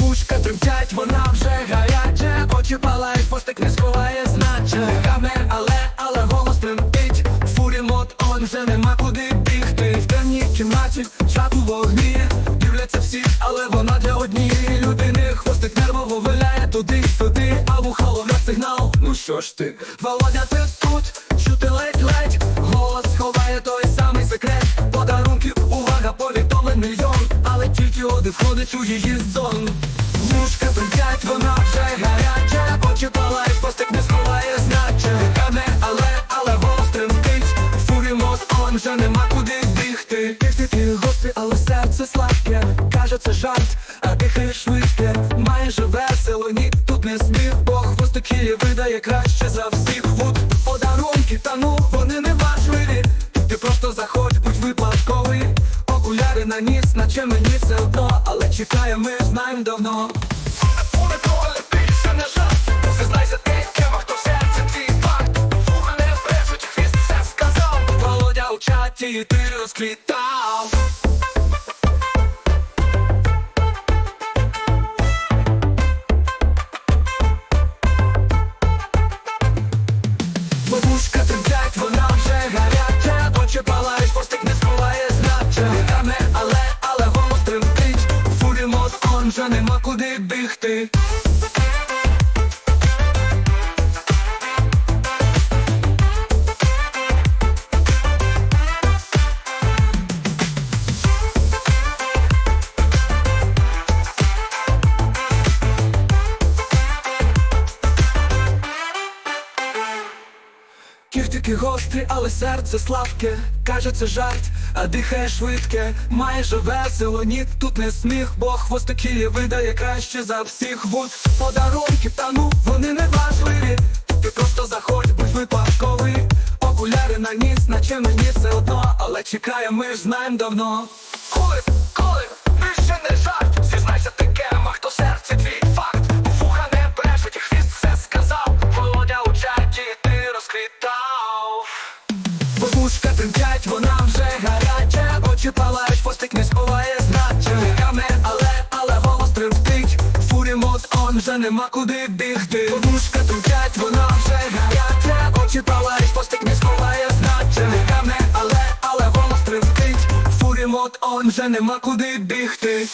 Вушка тремтять, вона вже гаряче, очі палають, постик не сховає значе Камер, але, але голос тремтить. Фурі мод, он вже нема куди бігти. В темній кімнаті, чат у вогні Дивляться всі, але вона для однієї людини. Хвостик нервово виляє туди-сюди А вуха ловлять сигнал, ну що ж ти Володя, ти Але входить у її сон Вушка тремтять, вона вже гаряча. Очі палають, постик не сховає значе. Кане, але, але голос тремтить Фурі он вже нема куди бігти. Ти гострий, але серце слабке. Каже, це жарт, а дихає швидке Майже весело, ні, тут не сміх Бо хвостик її видає краще за на ніс, наче мені все одно Але чекає, ми знаємо давно. Чаті ти більше Кіхтики гострі, але серце слабке. Каже, це жарт, а дихає швидке. Майже весело, ні, тут не сміх. Бо хвостик її видає краще за всіх. Вуд подарунки, та ну, вони не важливі. Ти просто заходь, будь випадковий. Окуляри на ніс, наче мені все одно. Але чекає, ми ж знаємо давно тремтять, вона вже гаряча. Очі палають, хвостик не сховає значе Каме, але, але голос тремтить. Фурі мод, он вже нема куди бігти. Бабушка тремтять, вона вже гаряча. Очі палають, хвостик не сховає значе Каме, але, але голос тремтить. Фурі мод, он вже нема куди бігти